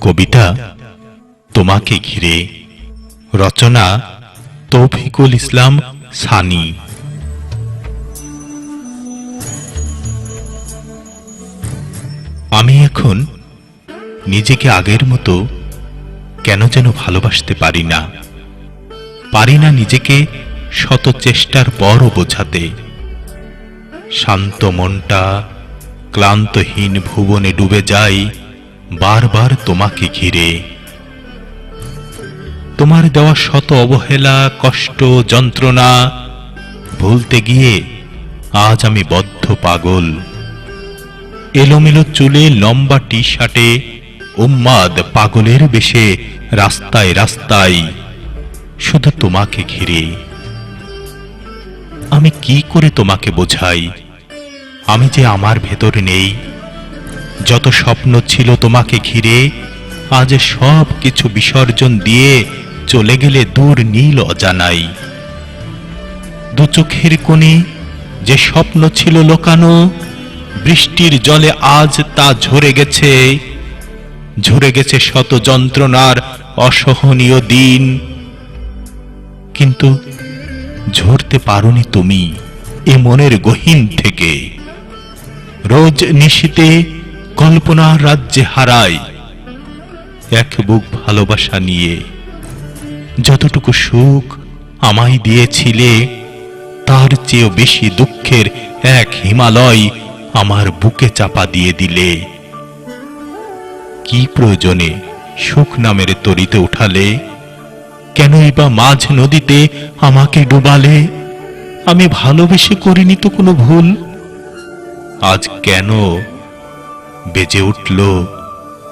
কবিতা তোমাকে ঘিরে। রচনা তৌফিকুল ইসলাম সানি। আমি এখন নিজেকে আগের মতো কেন যেন ভালোবাসতে পারি না। পারি না নিজেকে শত চেষ্টার পরও বোঝাতে। শান্ত মনটা ক্লান্তহীন ভুবনে ডুবে যায় বারবার তোমাকে ঘিরে। তোমার দেওয়া শত অবহেলা, কষ্ট, যন্ত্রণা ভুলতে গিয়ে আজ আমি বদ্ধ পাগল। এলোমেলো চুলে লম্বা টি শার্টে উম্মাদ পাগলের বেশে রাস্তায় রাস্তায় শুধু তোমাকে ঘিরে। আমি কি করে তোমাকে বোঝাই? আমি যে আমার ভেতর নেই যত স্বপ্ন ছিল তোমাকে ঘিরে, আজ সব কিছু বিসর্জন দিয়ে চলে গেলে দূর নীল অজানাই। দু চোখের কোণে যে স্বপ্ন ছিল লোকানো, বৃষ্টির জলে আজ তা ঝরে গেছে। ঝরে গেছে শত যন্ত্রণার অসহনীয় দিন। কিন্তু ঝরতে পারোনি তুমি এ মনের গহীন থেকে। রোজ নিশীতে কল্পনার রাজ্যে হারায় এক বুক ভালোবাসা নিয়ে যতটুকু সুখ আমায় দিয়েছিলে, তার চেয়েও বেশি দুঃখের এক হিমালয় আমার বুকে চাপা দিয়ে দিলে। কি প্রয়োজনে সুখ নামের তরিতে উঠালে? কেনই বা মাঝ নদীতে আমাকে ডুবালে? আমি ভালোবেসে করিনি তো কোনো ভুল? আজ কেন বেজে উঠল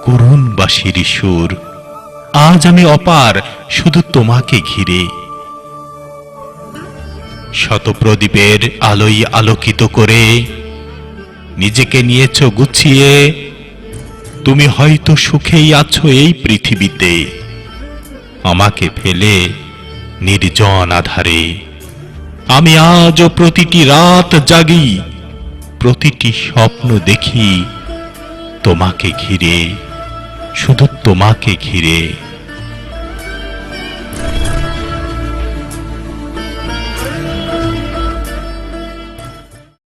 করুণ বাসির সুর। আজ আমি অপার, শুধু তোমাকে ঘিরে। শতপ্রদীপের আলোই আলোকিত করে নিজেকে নিয়েছ গুছিয়ে। তুমি হয়তো সুখেই আছো এই পৃথিবীতে। আমাকে ফেলে নির্জন আধারে। আমি আজও প্রতিটি রাত জাগি, প্রতিটি স্বপ্ন দেখি। তোমাকে ঘিরে শুধু তোমাকে ঘিরে।